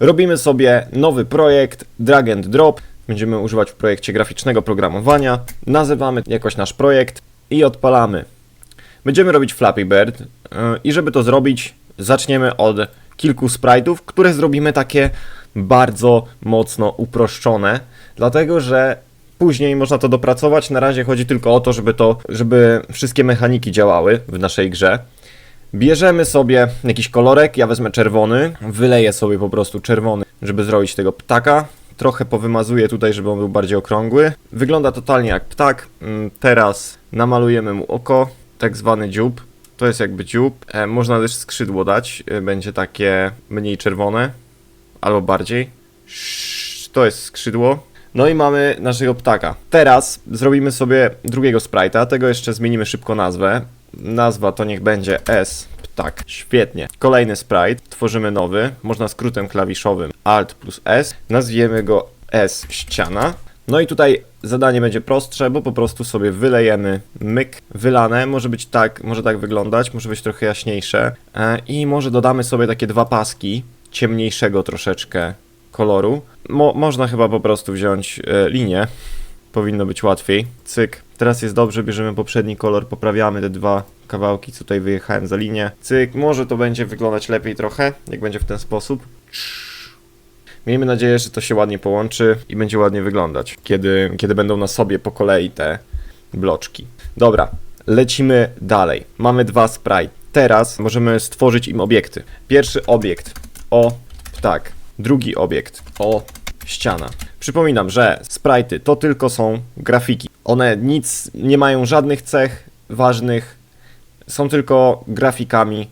Robimy sobie nowy projekt, drag and drop. Będziemy używać w projekcie graficznego programowania. Nazywamy jakoś nasz projekt i odpalamy. Będziemy robić Flappy Bird yy, i żeby to zrobić, zaczniemy od kilku sprite'ów, które zrobimy takie bardzo mocno uproszczone, dlatego że później można to dopracować. Na razie chodzi tylko o to, żeby to, żeby wszystkie mechaniki działały w naszej grze. Bierzemy sobie jakiś kolorek, ja wezmę czerwony, wyleję sobie po prostu czerwony, żeby zrobić tego ptaka. Trochę powymazuję tutaj, żeby on był bardziej okrągły. Wygląda totalnie jak ptak. Mm, Teraz namalujemy mu oko, tak zwany dziób. To jest jakby dziób. E, można też skrzydło dać, e, będzie takie mniej czerwone, albo bardziej. To jest skrzydło. No i mamy naszego ptaka. Teraz zrobimy sobie drugiego sprite'a, tego jeszcze zmienimy szybko nazwę. Nazwa to niech będzie S ptak. Świetnie. Kolejny sprite, tworzymy nowy, można skrótem klawiszowym Alt plus S. Nazwiemy go S ściana. No i tutaj zadanie będzie prostsze, bo po prostu sobie wylejemy myk wylane. Może być tak, może tak wyglądać, może być trochę jaśniejsze. E, I może dodamy sobie takie dwa paski ciemniejszego troszeczkę koloru. Mo można chyba po prostu wziąć e, linię. Powinno być łatwiej. Cyk. Teraz jest dobrze, bierzemy poprzedni kolor, poprawiamy te dwa kawałki, co tutaj wyjechałem za linię. Cyk. Może to będzie wyglądać lepiej trochę, jak będzie w ten sposób. Miejmy nadzieję, że to się ładnie połączy i będzie ładnie wyglądać, kiedy, kiedy będą na sobie po kolei te bloczki. Dobra, lecimy dalej. Mamy dwa sprite. Teraz możemy stworzyć im obiekty. Pierwszy obiekt o ptak, drugi obiekt o ściana. Przypominam, że sprite'y to tylko są grafiki. One nic nie mają żadnych cech ważnych, są tylko grafikami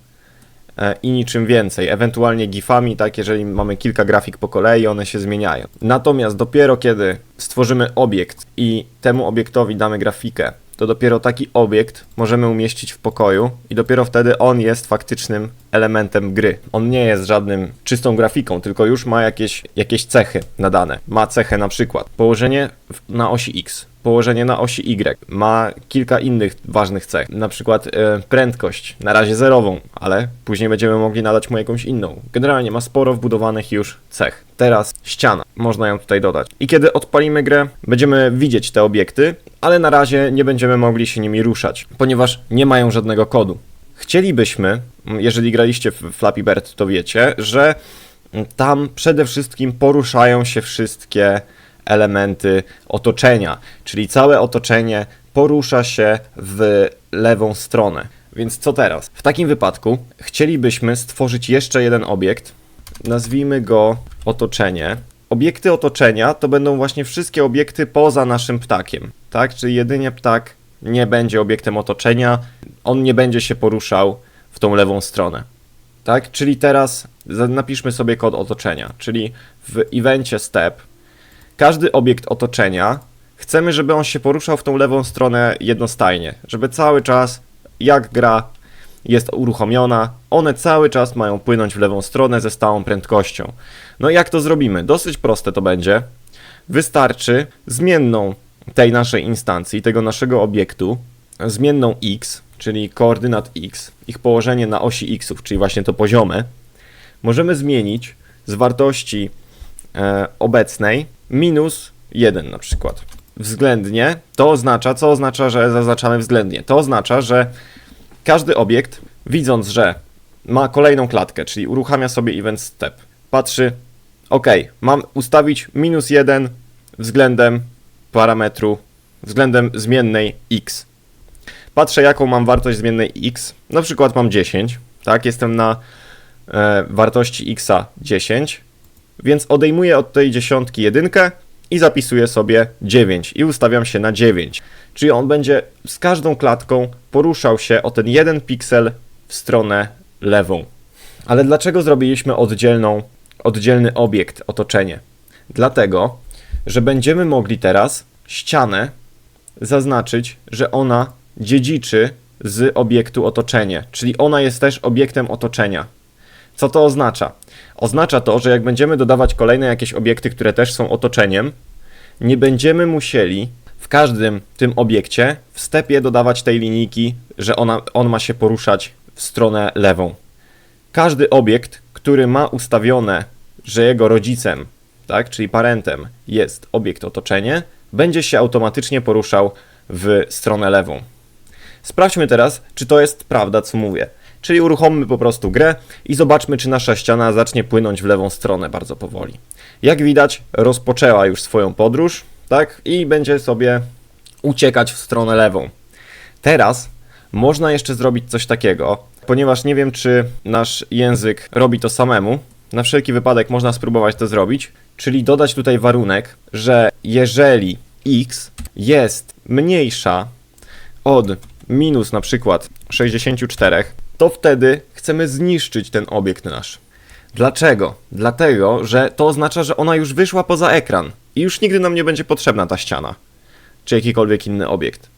e, i niczym więcej. Ewentualnie gifami, tak, jeżeli mamy kilka grafik po kolei, one się zmieniają. Natomiast dopiero kiedy stworzymy obiekt i temu obiektowi damy grafikę, to dopiero taki obiekt możemy umieścić w pokoju i dopiero wtedy on jest faktycznym elementem gry. On nie jest żadnym czystą grafiką, tylko już ma jakieś, jakieś cechy nadane. Ma cechę na przykład położenie na osi X, położenie na osi Y. Ma kilka innych ważnych cech, na przykład e, prędkość, na razie zerową, ale później będziemy mogli nadać mu jakąś inną. Generalnie ma sporo wbudowanych już cech. Teraz ściana, można ją tutaj dodać. I kiedy odpalimy grę, będziemy widzieć te obiekty, ale na razie nie będziemy mogli się nimi ruszać, ponieważ nie mają żadnego kodu. Chcielibyśmy, jeżeli graliście w Flappy Bird, to wiecie, że tam przede wszystkim poruszają się wszystkie elementy otoczenia, czyli całe otoczenie porusza się w lewą stronę. Więc co teraz? W takim wypadku chcielibyśmy stworzyć jeszcze jeden obiekt, nazwijmy go otoczenie. Obiekty otoczenia to będą właśnie wszystkie obiekty poza naszym ptakiem, tak? Czyli jedynie ptak nie będzie obiektem otoczenia, on nie będzie się poruszał w tą lewą stronę. Tak? Czyli teraz napiszmy sobie kod otoczenia, czyli w evencie step każdy obiekt otoczenia chcemy, żeby on się poruszał w tą lewą stronę jednostajnie, żeby cały czas jak gra jest uruchomiona, one cały czas mają płynąć w lewą stronę ze stałą prędkością. No i jak to zrobimy? Dosyć proste to będzie. Wystarczy zmienną tej naszej instancji, tego naszego obiektu, zmienną x, czyli koordynat x, ich położenie na osi xów, czyli właśnie to poziome, możemy zmienić z wartości e, obecnej minus 1 na przykład. Względnie to oznacza, co oznacza, że zaznaczamy względnie? To oznacza, że każdy obiekt, widząc, że ma kolejną klatkę, czyli uruchamia sobie event step, patrzy, ok, mam ustawić minus 1 względem parametru, względem zmiennej x. Patrzę, jaką mam wartość zmiennej x, na przykład mam 10, tak, jestem na e, wartości x 10, więc odejmuję od tej dziesiątki jedynkę i zapisuję sobie 9 i ustawiam się na 9. Czyli on będzie z każdą klatką poruszał się o ten jeden piksel w stronę lewą. Ale dlaczego zrobiliśmy oddzielną, oddzielny obiekt, otoczenie? Dlatego, że będziemy mogli teraz ścianę zaznaczyć, że ona dziedziczy z obiektu otoczenie, czyli ona jest też obiektem otoczenia. Co to oznacza? Oznacza to, że jak będziemy dodawać kolejne jakieś obiekty, które też są otoczeniem, nie będziemy musieli w każdym tym obiekcie w stepie dodawać tej linijki, że ona, on ma się poruszać w stronę lewą. Każdy obiekt, który ma ustawione, że jego rodzicem, tak, czyli parentem jest obiekt otoczenie, będzie się automatycznie poruszał w stronę lewą. Sprawdźmy teraz, czy to jest prawda, co mówię. Czyli uruchommy po prostu grę i zobaczmy, czy nasza ściana zacznie płynąć w lewą stronę bardzo powoli. Jak widać, rozpoczęła już swoją podróż, tak? I będzie sobie uciekać w stronę lewą. Teraz można jeszcze zrobić coś takiego, ponieważ nie wiem, czy nasz język robi to samemu. Na wszelki wypadek można spróbować to zrobić, czyli dodać tutaj warunek, że jeżeli x jest mniejsza od minus na przykład 64, to wtedy chcemy zniszczyć ten obiekt nasz. Dlaczego? Dlatego, że to oznacza, że ona już wyszła poza ekran i już nigdy nam nie będzie potrzebna ta ściana, czy jakikolwiek inny obiekt.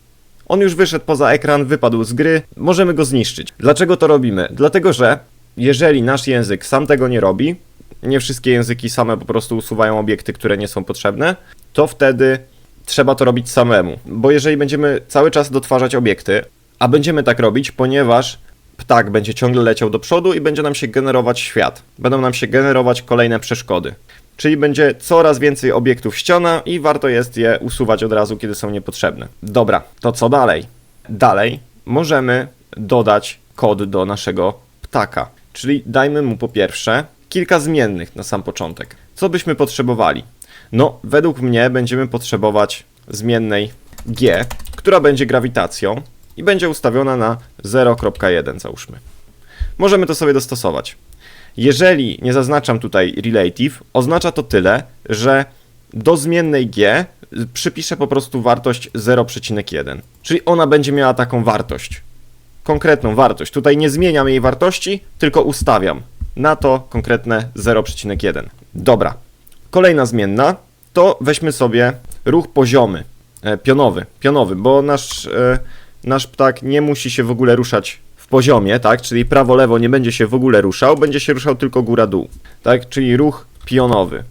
On już wyszedł poza ekran, wypadł z gry, możemy go zniszczyć. Dlaczego to robimy? Dlatego, że jeżeli nasz język sam tego nie robi, nie wszystkie języki same po prostu usuwają obiekty, które nie są potrzebne, to wtedy trzeba to robić samemu. Bo jeżeli będziemy cały czas dotwarzać obiekty, a będziemy tak robić, ponieważ ptak będzie ciągle leciał do przodu i będzie nam się generować świat. Będą nam się generować kolejne przeszkody. Czyli będzie coraz więcej obiektów ściana i warto jest je usuwać od razu, kiedy są niepotrzebne. Dobra, to co dalej? Dalej możemy dodać kod do naszego ptaka. Czyli dajmy mu po pierwsze kilka zmiennych na sam początek. Co byśmy potrzebowali? No, według mnie będziemy potrzebować zmiennej G, która będzie grawitacją i będzie ustawiona na 0.1 załóżmy. Możemy to sobie dostosować. Jeżeli nie zaznaczam tutaj relative, oznacza to tyle, że do zmiennej g przypiszę po prostu wartość 0,1. Czyli ona będzie miała taką wartość. Konkretną wartość. Tutaj nie zmieniam jej wartości, tylko ustawiam na to konkretne 0,1. Dobra. Kolejna zmienna to weźmy sobie ruch poziomy, e, pionowy, pionowy, bo nasz, e, nasz ptak nie musi się w ogóle ruszać w poziomie, tak? Czyli prawo-lewo nie będzie się w ogóle ruszał, będzie się ruszał tylko góra-dół, tak? Czyli ruch pionowy.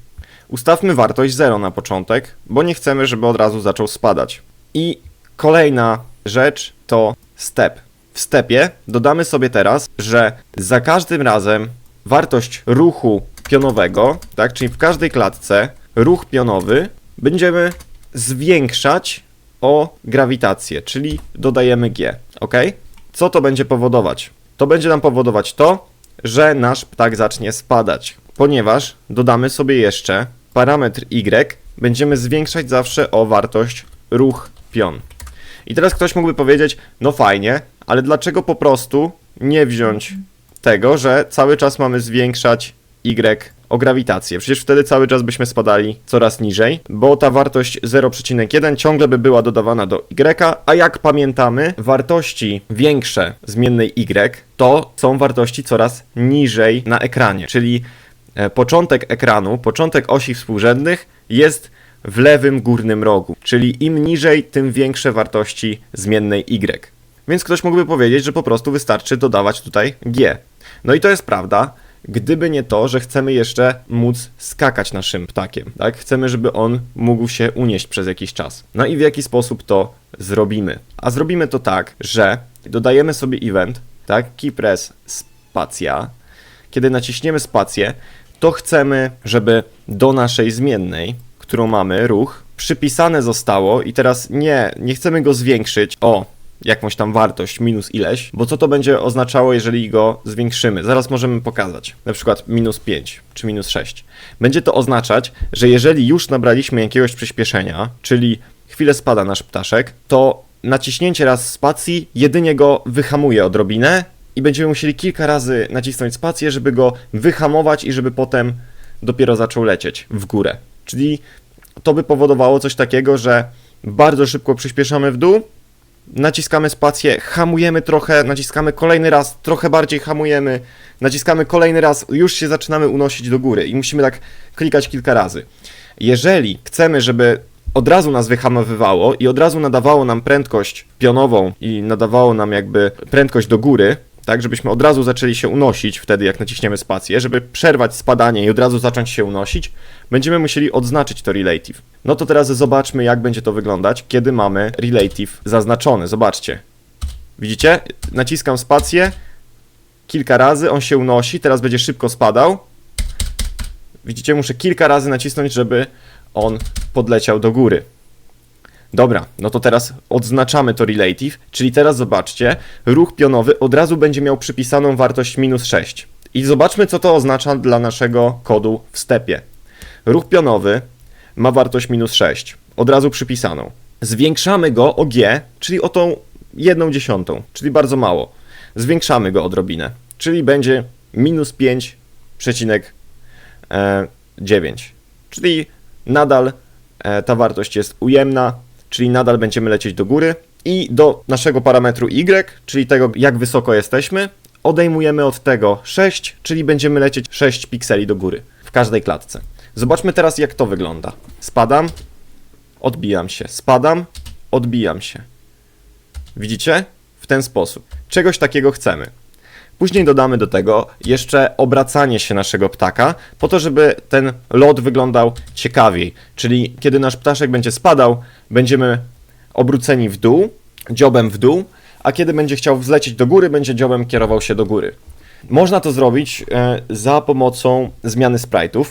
Ustawmy wartość 0 na początek, bo nie chcemy, żeby od razu zaczął spadać. I kolejna rzecz to step. W stepie dodamy sobie teraz, że za każdym razem wartość ruchu pionowego, tak, czyli w każdej klatce ruch pionowy będziemy zwiększać o grawitację, czyli dodajemy G, ok? Co to będzie powodować? To będzie nam powodować to, że nasz ptak zacznie spadać, ponieważ dodamy sobie jeszcze parametr Y, będziemy zwiększać zawsze o wartość ruch pion. I teraz ktoś mógłby powiedzieć, no fajnie, ale dlaczego po prostu nie wziąć tego, że cały czas mamy zwiększać Y o grawitację. Przecież wtedy cały czas byśmy spadali coraz niżej, bo ta wartość 0,1 ciągle by była dodawana do Y, a jak pamiętamy, wartości większe zmiennej Y to są wartości coraz niżej na ekranie, czyli e, początek ekranu, początek osi współrzędnych jest w lewym górnym rogu, czyli im niżej, tym większe wartości zmiennej Y. Więc ktoś mógłby powiedzieć, że po prostu wystarczy dodawać tutaj G. No i to jest prawda, gdyby nie to, że chcemy jeszcze móc skakać naszym ptakiem, tak? Chcemy, żeby on mógł się unieść przez jakiś czas. No i w jaki sposób to zrobimy? A zrobimy to tak, że dodajemy sobie event, tak? Keypress spacja. Kiedy naciśniemy spację, to chcemy, żeby do naszej zmiennej, którą mamy, ruch, przypisane zostało i teraz nie, nie chcemy go zwiększyć o jakąś tam wartość, minus ileś, bo co to będzie oznaczało, jeżeli go zwiększymy? Zaraz możemy pokazać, na przykład minus 5 czy minus 6. Będzie to oznaczać, że jeżeli już nabraliśmy jakiegoś przyspieszenia, czyli chwilę spada nasz ptaszek, to naciśnięcie raz spacji jedynie go wyhamuje odrobinę i będziemy musieli kilka razy nacisnąć spację, żeby go wyhamować i żeby potem dopiero zaczął lecieć w górę. Czyli to by powodowało coś takiego, że bardzo szybko przyspieszamy w dół, naciskamy spację, hamujemy trochę, naciskamy kolejny raz, trochę bardziej hamujemy, naciskamy kolejny raz, już się zaczynamy unosić do góry i musimy tak klikać kilka razy. Jeżeli chcemy, żeby od razu nas wyhamowywało i od razu nadawało nam prędkość pionową i nadawało nam jakby prędkość do góry, tak, żebyśmy od razu zaczęli się unosić wtedy, jak naciśniemy spację, żeby przerwać spadanie i od razu zacząć się unosić, będziemy musieli odznaczyć to relative. No to teraz zobaczmy, jak będzie to wyglądać, kiedy mamy relative zaznaczony. Zobaczcie. Widzicie? Naciskam spację kilka razy, on się unosi, teraz będzie szybko spadał. Widzicie, muszę kilka razy nacisnąć, żeby on podleciał do góry. Dobra, no to teraz odznaczamy to relative, czyli teraz zobaczcie, ruch pionowy od razu będzie miał przypisaną wartość minus 6. I zobaczmy, co to oznacza dla naszego kodu w stepie. Ruch pionowy ma wartość minus 6, od razu przypisaną. Zwiększamy go o g, czyli o tą jedną dziesiątą, czyli bardzo mało. Zwiększamy go odrobinę, czyli będzie minus 5,9, czyli nadal e, ta wartość jest ujemna, czyli nadal będziemy lecieć do góry i do naszego parametru y, czyli tego jak wysoko jesteśmy, odejmujemy od tego 6, czyli będziemy lecieć 6 pikseli do góry w każdej klatce. Zobaczmy teraz jak to wygląda. Spadam, odbijam się, spadam, odbijam się. Widzicie? W ten sposób. Czegoś takiego chcemy. Później dodamy do tego jeszcze obracanie się naszego ptaka, po to, żeby ten lot wyglądał ciekawiej. Czyli kiedy nasz ptaszek będzie spadał, będziemy obróceni w dół, dziobem w dół, a kiedy będzie chciał wzlecieć do góry, będzie dziobem kierował się do góry. Można to zrobić e, za pomocą zmiany sprite'ów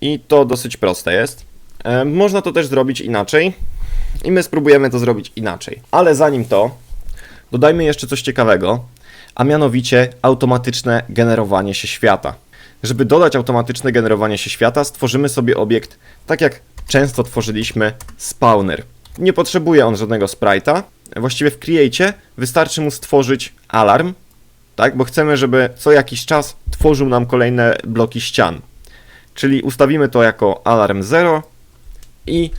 i to dosyć proste jest. E, można to też zrobić inaczej i my spróbujemy to zrobić inaczej. Ale zanim to, dodajmy jeszcze coś ciekawego, a mianowicie automatyczne generowanie się świata. Żeby dodać automatyczne generowanie się świata, stworzymy sobie obiekt, tak jak często tworzyliśmy spawner. Nie potrzebuje on żadnego sprite'a. Właściwie w Create wystarczy mu stworzyć alarm, tak? Bo chcemy, żeby co jakiś czas tworzył nam kolejne bloki ścian. Czyli ustawimy to jako alarm 0 i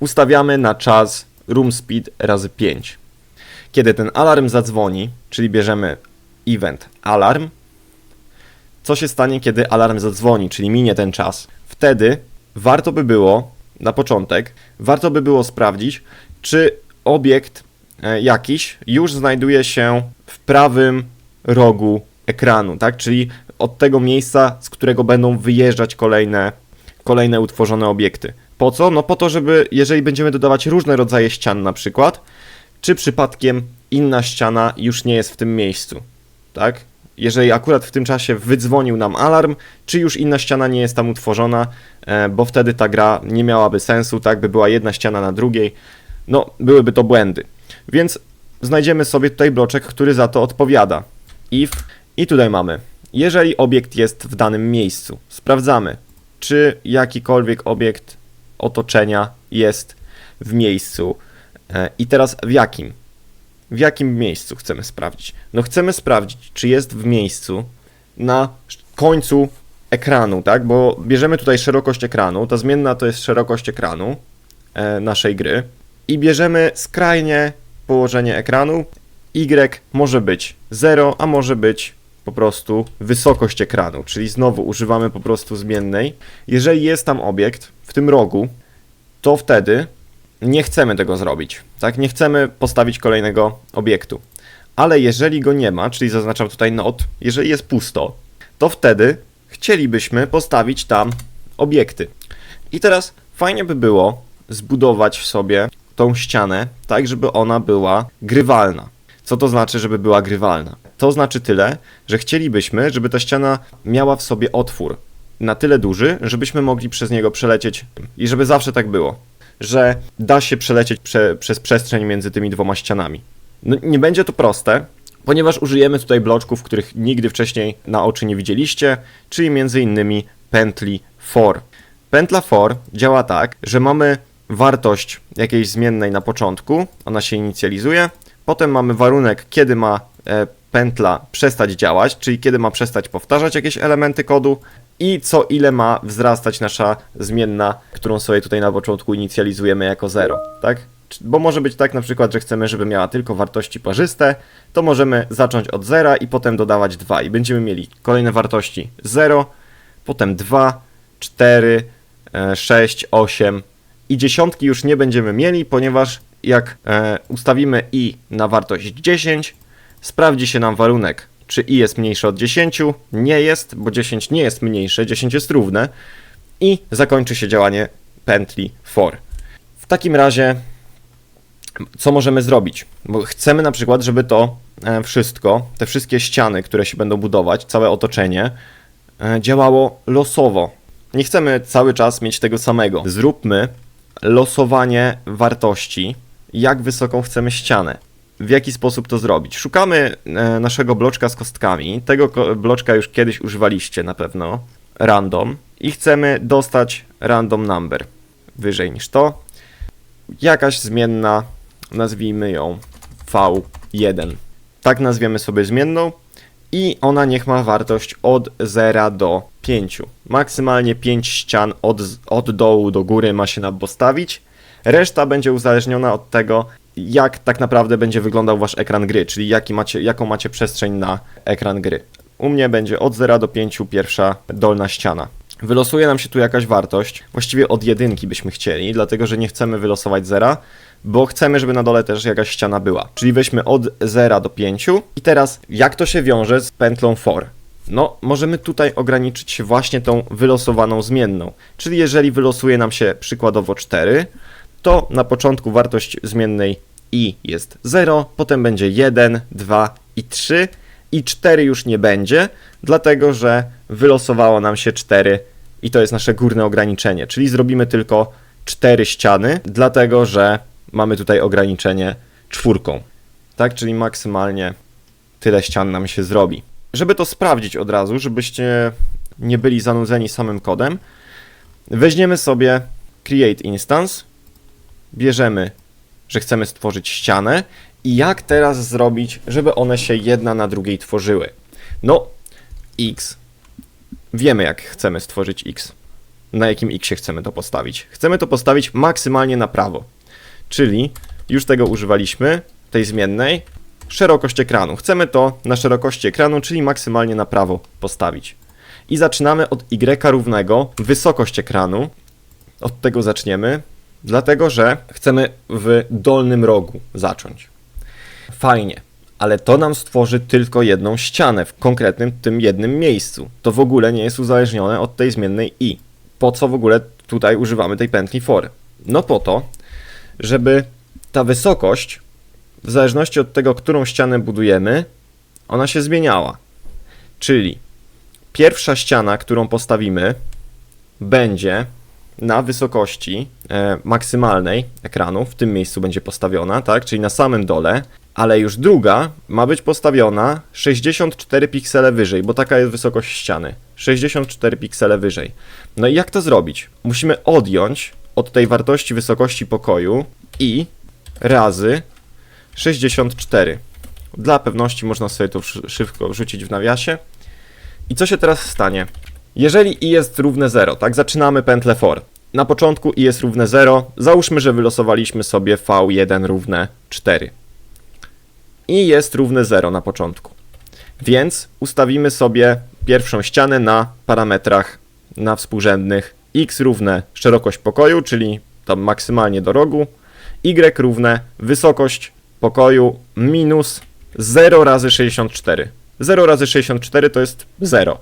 ustawiamy na czas room speed razy 5. Kiedy ten alarm zadzwoni, czyli bierzemy event alarm, co się stanie, kiedy alarm zadzwoni, czyli minie ten czas? Wtedy warto by było, na początek, warto by było sprawdzić, czy obiekt e, jakiś już znajduje się w prawym rogu ekranu, tak? Czyli od tego miejsca, z którego będą wyjeżdżać kolejne, kolejne utworzone obiekty. Po co? No po to, żeby jeżeli będziemy dodawać różne rodzaje ścian na przykład, czy przypadkiem inna ściana już nie jest w tym miejscu, tak? Jeżeli akurat w tym czasie wydzwonił nam alarm, czy już inna ściana nie jest tam utworzona, e, bo wtedy ta gra nie miałaby sensu, tak? By była jedna ściana na drugiej, no byłyby to błędy. Więc znajdziemy sobie tutaj bloczek, który za to odpowiada. If i tutaj mamy. Jeżeli obiekt jest w danym miejscu, sprawdzamy, czy jakikolwiek obiekt otoczenia jest w miejscu. E, I teraz w jakim? W jakim miejscu chcemy sprawdzić? No chcemy sprawdzić, czy jest w miejscu na końcu ekranu, tak? Bo bierzemy tutaj szerokość ekranu, ta zmienna to jest szerokość ekranu e, naszej gry i bierzemy skrajnie położenie ekranu. Y może być 0, a może być po prostu wysokość ekranu, czyli znowu używamy po prostu zmiennej. Jeżeli jest tam obiekt w tym rogu, to wtedy nie chcemy tego zrobić, tak? Nie chcemy postawić kolejnego obiektu. Ale jeżeli go nie ma, czyli zaznaczam tutaj not, jeżeli jest pusto, to wtedy chcielibyśmy postawić tam obiekty. I teraz fajnie by było zbudować sobie tą ścianę tak, żeby ona była grywalna. Co to znaczy, żeby była grywalna? To znaczy tyle, że chcielibyśmy, żeby ta ściana miała w sobie otwór na tyle duży, żebyśmy mogli przez niego przelecieć i żeby zawsze tak było, że da się przelecieć prze, przez przestrzeń między tymi dwoma ścianami. No, nie będzie to proste, ponieważ użyjemy tutaj bloczków, których nigdy wcześniej na oczy nie widzieliście, czyli między innymi pętli for. Pętla for działa tak, że mamy wartość jakiejś zmiennej na początku, ona się inicjalizuje, potem mamy warunek, kiedy ma e, pętla przestać działać, czyli kiedy ma przestać powtarzać jakieś elementy kodu i co ile ma wzrastać nasza zmienna, którą sobie tutaj na początku inicjalizujemy jako 0, tak? Bo może być tak na przykład, że chcemy, żeby miała tylko wartości parzyste, to możemy zacząć od 0 i potem dodawać 2 i będziemy mieli kolejne wartości 0, potem 2, 4, 6, 8 i dziesiątki już nie będziemy mieli, ponieważ jak e, ustawimy i na wartość 10, sprawdzi się nam warunek, czy i jest mniejsze od 10. Nie jest, bo 10 nie jest mniejsze, 10 jest równe. I zakończy się działanie pętli for. W takim razie, co możemy zrobić? Bo chcemy na przykład, żeby to e, wszystko, te wszystkie ściany, które się będą budować, całe otoczenie, e, działało losowo. Nie chcemy cały czas mieć tego samego. Zróbmy losowanie wartości, jak wysoką chcemy ścianę. W jaki sposób to zrobić? Szukamy e, naszego bloczka z kostkami. Tego bloczka już kiedyś używaliście na pewno. Random. I chcemy dostać random number. Wyżej niż to. Jakaś zmienna, nazwijmy ją V1. Tak nazwiemy sobie zmienną i ona niech ma wartość od 0 do 5. Maksymalnie 5 ścian od, od dołu do góry ma się nam postawić. Reszta będzie uzależniona od tego, jak tak naprawdę będzie wyglądał wasz ekran gry, czyli jaki macie, jaką macie przestrzeń na ekran gry. U mnie będzie od 0 do 5 pierwsza dolna ściana. Wylosuje nam się tu jakaś wartość, właściwie od jedynki byśmy chcieli, dlatego że nie chcemy wylosować zera, bo chcemy, żeby na dole też jakaś ściana była. Czyli weźmy od 0 do 5 i teraz jak to się wiąże z pętlą for? No, możemy tutaj ograniczyć się właśnie tą wylosowaną zmienną. Czyli jeżeli wylosuje nam się przykładowo 4, to na początku wartość zmiennej i jest 0, potem będzie 1, 2 i 3 i 4 już nie będzie, dlatego że wylosowało nam się 4 i to jest nasze górne ograniczenie, czyli zrobimy tylko 4 ściany, dlatego że mamy tutaj ograniczenie czwórką. Tak, czyli maksymalnie tyle ścian nam się zrobi. Żeby to sprawdzić od razu, żebyście nie byli zanudzeni samym kodem, weźmiemy sobie create instance, bierzemy, że chcemy stworzyć ścianę i jak teraz zrobić, żeby one się jedna na drugiej tworzyły. No, x. Wiemy, jak chcemy stworzyć x. Na jakim x chcemy to postawić. Chcemy to postawić maksymalnie na prawo. Czyli już tego używaliśmy, tej zmiennej, szerokość ekranu. Chcemy to na szerokości ekranu, czyli maksymalnie na prawo postawić. I zaczynamy od y równego wysokość ekranu. Od tego zaczniemy, dlatego że chcemy w dolnym rogu zacząć. Fajnie, ale to nam stworzy tylko jedną ścianę w konkretnym tym jednym miejscu. To w ogóle nie jest uzależnione od tej zmiennej i. Po co w ogóle tutaj używamy tej pętli for? No po to, żeby ta wysokość, w zależności od tego, którą ścianę budujemy, ona się zmieniała. Czyli pierwsza ściana, którą postawimy, będzie na wysokości e, maksymalnej ekranu, w tym miejscu będzie postawiona, tak, czyli na samym dole, ale już druga ma być postawiona 64 piksele wyżej, bo taka jest wysokość ściany. 64 piksele wyżej. No i jak to zrobić? Musimy odjąć od tej wartości wysokości pokoju i razy 64. Dla pewności można sobie to szy- szybko wrzucić w nawiasie. I co się teraz stanie? Jeżeli i jest równe 0, tak, zaczynamy pętlę for. Na początku i jest równe 0, załóżmy, że wylosowaliśmy sobie v1 równe 4. I jest równe 0 na początku. Więc ustawimy sobie pierwszą ścianę na parametrach na współrzędnych x równe szerokość pokoju, czyli tam maksymalnie do rogu, y równe wysokość pokoju minus 0 razy 64. 0 razy 64 to jest 0.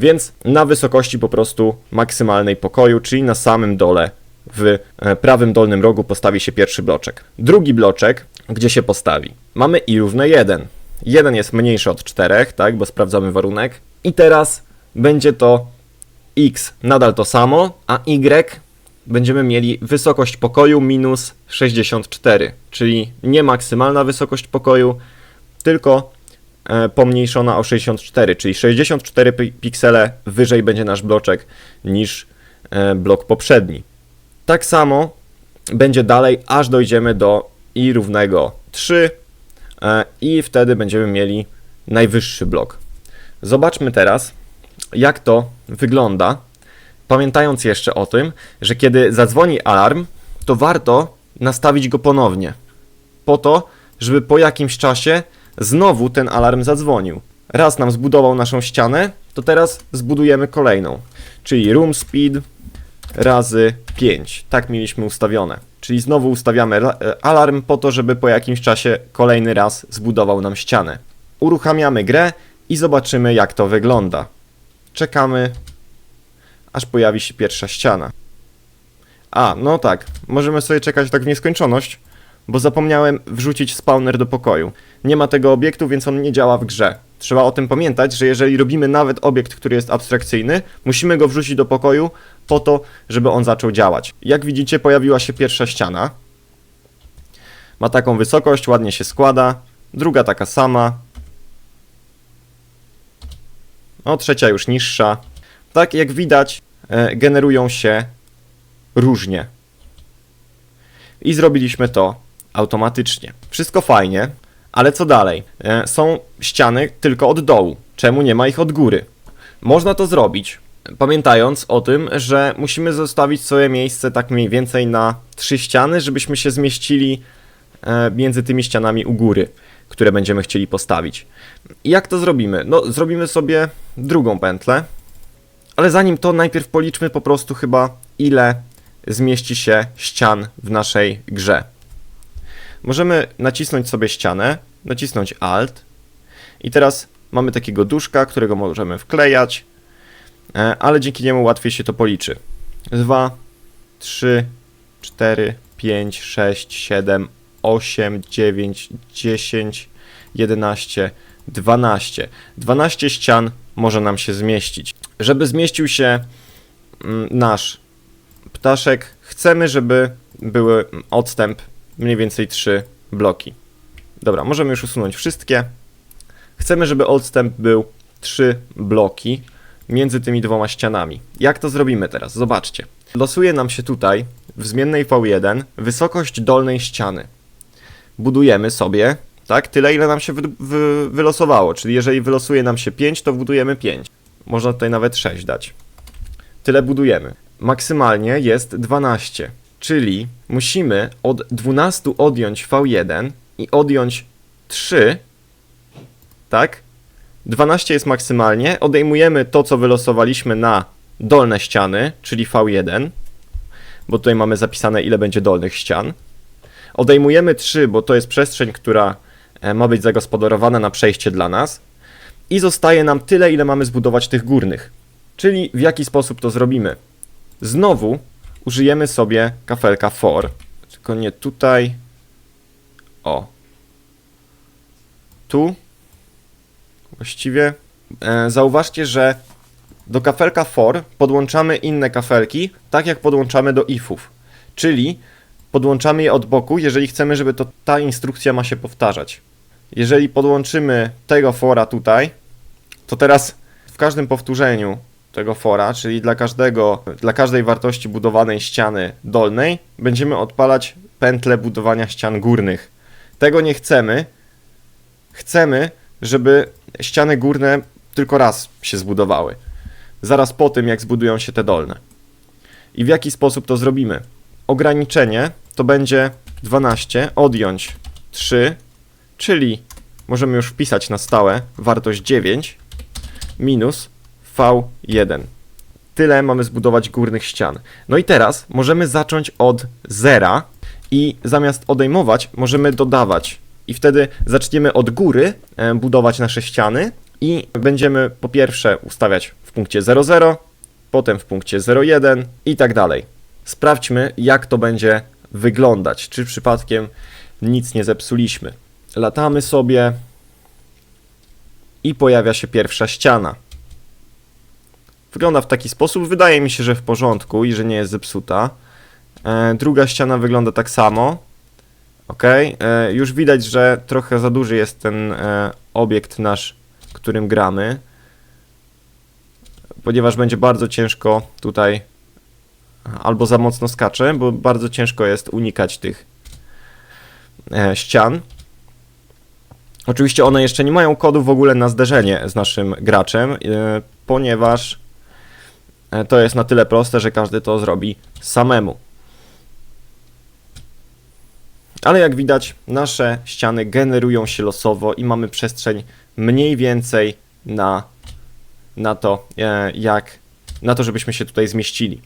Więc na wysokości po prostu maksymalnej pokoju, czyli na samym dole w e, prawym dolnym rogu postawi się pierwszy bloczek. Drugi bloczek, gdzie się postawi? Mamy i równe 1. 1 jest mniejszy od 4, tak, bo sprawdzamy warunek. I teraz będzie to x nadal to samo, a y będziemy mieli wysokość pokoju minus 64, czyli nie maksymalna wysokość pokoju, tylko pomniejszona o 64, czyli 64 pi- piksele wyżej będzie nasz bloczek niż e, blok poprzedni. Tak samo będzie dalej, aż dojdziemy do i równego 3 e, i wtedy będziemy mieli najwyższy blok. Zobaczmy teraz, jak to wygląda, pamiętając jeszcze o tym, że kiedy zadzwoni alarm, to warto nastawić go ponownie, po to, żeby po jakimś czasie znowu ten alarm zadzwonił. Raz nam zbudował naszą ścianę, to teraz zbudujemy kolejną, czyli room speed razy 5. Tak mieliśmy ustawione. Czyli znowu ustawiamy e, alarm po to, żeby po jakimś czasie kolejny raz zbudował nam ścianę. Uruchamiamy grę i zobaczymy jak to wygląda. Czekamy, aż pojawi się pierwsza ściana. A, no tak, możemy sobie czekać tak w nieskończoność, bo zapomniałem wrzucić spawner do pokoju. Nie ma tego obiektu, więc on nie działa w grze. trzeba o tym pamiętać, że jeżeli robimy nawet obiekt, który jest abstrakcyjny, musimy go wrzucić do pokoju po to, żeby on zaczął działać. Jak widzicie, pojawiła się pierwsza ściana. Ma taką wysokość, ładnie się składa. Druga taka sama. O, trzecia już niższa. Tak jak widać, e, generują się różnie. I zrobiliśmy to automatycznie. Wszystko fajnie, ale co dalej? E, Są ściany tylko od dołu. Czemu nie ma ich od góry? Można to zrobić, pamiętając o tym, że musimy zostawić sobie miejsce tak mniej więcej na trzy ściany, żebyśmy się zmieścili e, między tymi ścianami u góry, które będziemy chcieli postawić. Jak to zrobimy? No, zrobimy sobie drugą pętlę, ale zanim to, najpierw policzmy po prostu chyba, ile zmieści się ścian w naszej grze. Możemy nacisnąć sobie ścianę, nacisnąć Alt i teraz mamy takiego duszka, którego możemy wklejać, e, ale dzięki niemu łatwiej się to policzy. 2, 3, 4, 5, 6, 7, 8, 9, 10, 11, 12. 12 ścian może nam się zmieścić. Żeby zmieścił się mm, nasz ptaszek, chcemy, żeby były odstęp mniej więcej 3 bloki. Dobra, możemy już usunąć wszystkie. Chcemy, żeby odstęp był 3 bloki między tymi dwoma ścianami. Jak to zrobimy teraz? Zobaczcie. Losuje nam się tutaj w zmiennej V1 wysokość dolnej ściany. Budujemy sobie, tak, tyle ile nam się wy, wy, wylosowało. Czyli jeżeli wylosuje nam się 5, to budujemy 5. Można tutaj nawet 6 dać. Tyle budujemy. Maksymalnie jest 12, czyli musimy od 12 odjąć V1 i odjąć 3, tak? 12 jest maksymalnie, odejmujemy to, co wylosowaliśmy na dolne ściany, czyli V1, bo tutaj mamy zapisane, ile będzie dolnych ścian. Odejmujemy 3, bo to jest przestrzeń, która e, ma być zagospodarowana na przejście dla nas. I zostaje nam tyle, ile mamy zbudować tych górnych. Czyli w jaki sposób to zrobimy? Znowu użyjemy sobie kafelka for, tylko nie tutaj. O. Tu. Właściwie. E, zauważcie, że do kafelka for podłączamy inne kafelki, tak jak podłączamy do ifów. Czyli podłączamy je od boku, jeżeli chcemy, żeby to ta instrukcja ma się powtarzać. Jeżeli podłączymy tego fora tutaj, to teraz w każdym powtórzeniu tego fora, czyli dla każdego, dla każdej wartości budowanej ściany dolnej, będziemy odpalać pętlę budowania ścian górnych. Tego nie chcemy. Chcemy, żeby ściany górne tylko raz się zbudowały. Zaraz po tym, jak zbudują się te dolne. I w jaki sposób to zrobimy? Ograniczenie to będzie 12, odjąć 3, czyli możemy już wpisać na stałe wartość 9 minus V1. Tyle mamy zbudować górnych ścian. No i teraz możemy zacząć od zera i zamiast odejmować, możemy dodawać. I wtedy zaczniemy od góry e, budować nasze ściany i będziemy po pierwsze ustawiać w punkcie 00, potem w punkcie 01 i tak dalej. Sprawdźmy, jak to będzie wyglądać. Czy przypadkiem nic nie zepsuliśmy. Latamy sobie i pojawia się pierwsza ściana. Wygląda w taki sposób. Wydaje mi się, że w porządku i że nie jest zepsuta. E, druga ściana wygląda tak samo. Ok. E, już widać, że trochę za duży jest ten e, obiekt nasz, którym gramy. Ponieważ będzie bardzo ciężko tutaj albo za mocno skacze, bo bardzo ciężko jest unikać tych e, ścian. Oczywiście one jeszcze nie mają kodu w ogóle na zderzenie z naszym graczem, e, ponieważ to jest na tyle proste, że każdy to zrobi samemu. Ale jak widać, nasze ściany generują się losowo i mamy przestrzeń mniej więcej na, na to, e, jak na to, żebyśmy się tutaj zmieścili.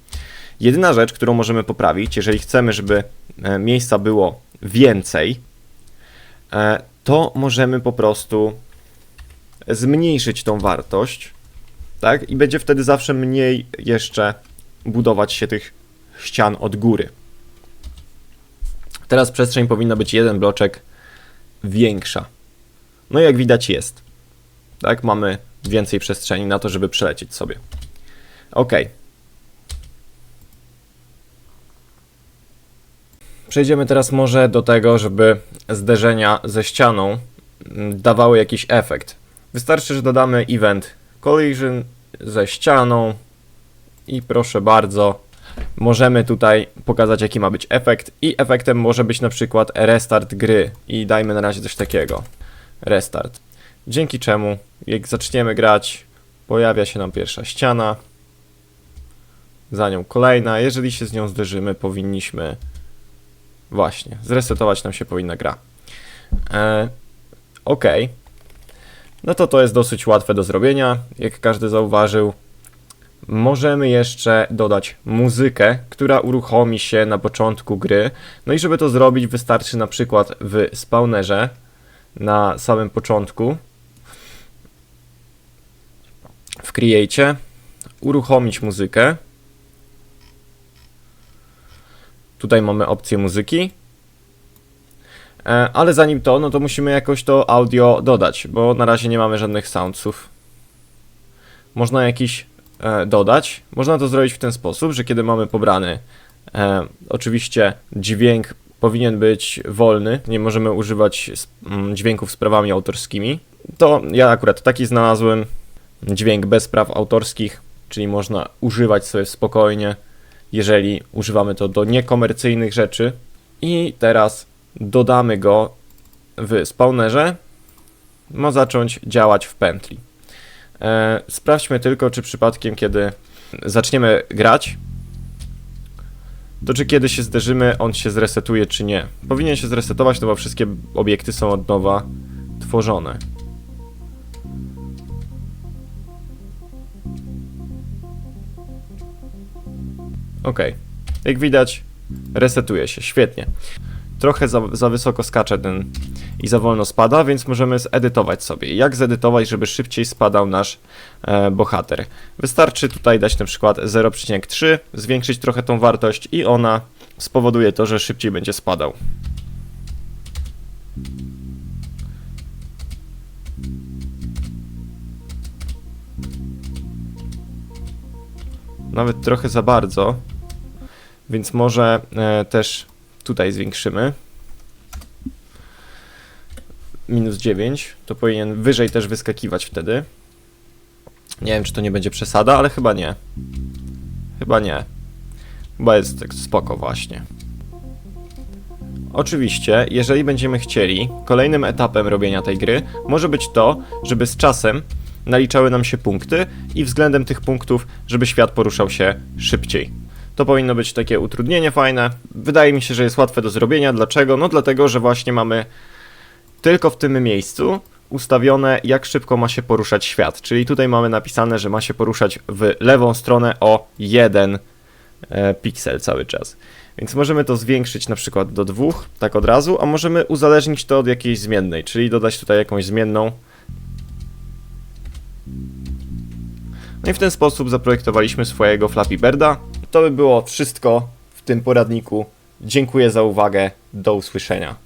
Jedyna rzecz, którą możemy poprawić, jeżeli chcemy, żeby e, miejsca było więcej, e, to możemy po prostu zmniejszyć tą wartość, tak? I będzie wtedy zawsze mniej jeszcze budować się tych ścian od góry. Teraz przestrzeń powinna być jeden bloczek większa. No i jak widać jest. tak? Mamy więcej przestrzeni na to, żeby przelecieć sobie. Ok. Przejdziemy teraz może do tego, żeby zderzenia ze ścianą mm, dawały jakiś efekt. Wystarczy, że dodamy event collision ze ścianą i proszę bardzo, możemy tutaj pokazać jaki ma być efekt i efektem może być na przykład restart gry i dajmy na razie coś takiego. Restart. Dzięki czemu jak zaczniemy grać pojawia się nam pierwsza ściana, za nią kolejna, jeżeli się z nią zderzymy powinniśmy właśnie, zresetować nam się powinna gra. E, ok. No to to jest dosyć łatwe do zrobienia, jak każdy zauważył. Możemy jeszcze dodać muzykę, która uruchomi się na początku gry. No i żeby to zrobić, wystarczy na przykład w spawnerze na samym początku w Create uruchomić muzykę. Tutaj mamy opcję muzyki. E, Ale zanim to, no to musimy jakoś to audio dodać, bo na razie nie mamy żadnych soundsów. Można jakiś e, dodać. Można to zrobić w ten sposób, że kiedy mamy pobrany, e, oczywiście dźwięk powinien być wolny, nie możemy używać mm, dźwięków z prawami autorskimi. To ja akurat taki znalazłem dźwięk bez praw autorskich, czyli można używać sobie spokojnie, jeżeli używamy to do niekomercyjnych rzeczy. I teraz dodamy go w spawnerze. Ma zacząć działać w pętli. E, sprawdźmy tylko, czy przypadkiem, kiedy zaczniemy grać, to czy kiedy się zderzymy, on się zresetuje, czy nie. Powinien się zresetować, no bo wszystkie obiekty są od nowa tworzone. Ok. Jak widać, resetuje się. Świetnie. Trochę za, za wysoko skacze ten i za wolno spada, więc możemy zedytować sobie. Jak zedytować, żeby szybciej spadał nasz e, bohater? Wystarczy tutaj dać na przykład 0,3, zwiększyć trochę tą wartość i ona spowoduje to, że szybciej będzie spadał. Nawet trochę za bardzo, więc może e, też tutaj zwiększymy. Minus 9, to powinien wyżej też wyskakiwać wtedy. Nie wiem, czy to nie będzie przesada, ale chyba nie. Chyba nie. Chyba jest tak spoko właśnie. Oczywiście, jeżeli będziemy chcieli, kolejnym etapem robienia tej gry może być to, żeby z czasem naliczały nam się punkty i względem tych punktów, żeby świat poruszał się szybciej. To powinno być takie utrudnienie fajne. Wydaje mi się, że jest łatwe do zrobienia. Dlaczego? No dlatego, że właśnie mamy tylko w tym miejscu ustawione, jak szybko ma się poruszać świat. Czyli tutaj mamy napisane, że ma się poruszać w lewą stronę o 1 e, piksel cały czas. Więc możemy to zwiększyć na przykład do dwóch, tak od razu, a możemy uzależnić to od jakiejś zmiennej, czyli dodać tutaj jakąś zmienną. No i w ten sposób zaprojektowaliśmy swojego Flappy Birda. To by było wszystko w tym poradniku. Dziękuję za uwagę. Do usłyszenia.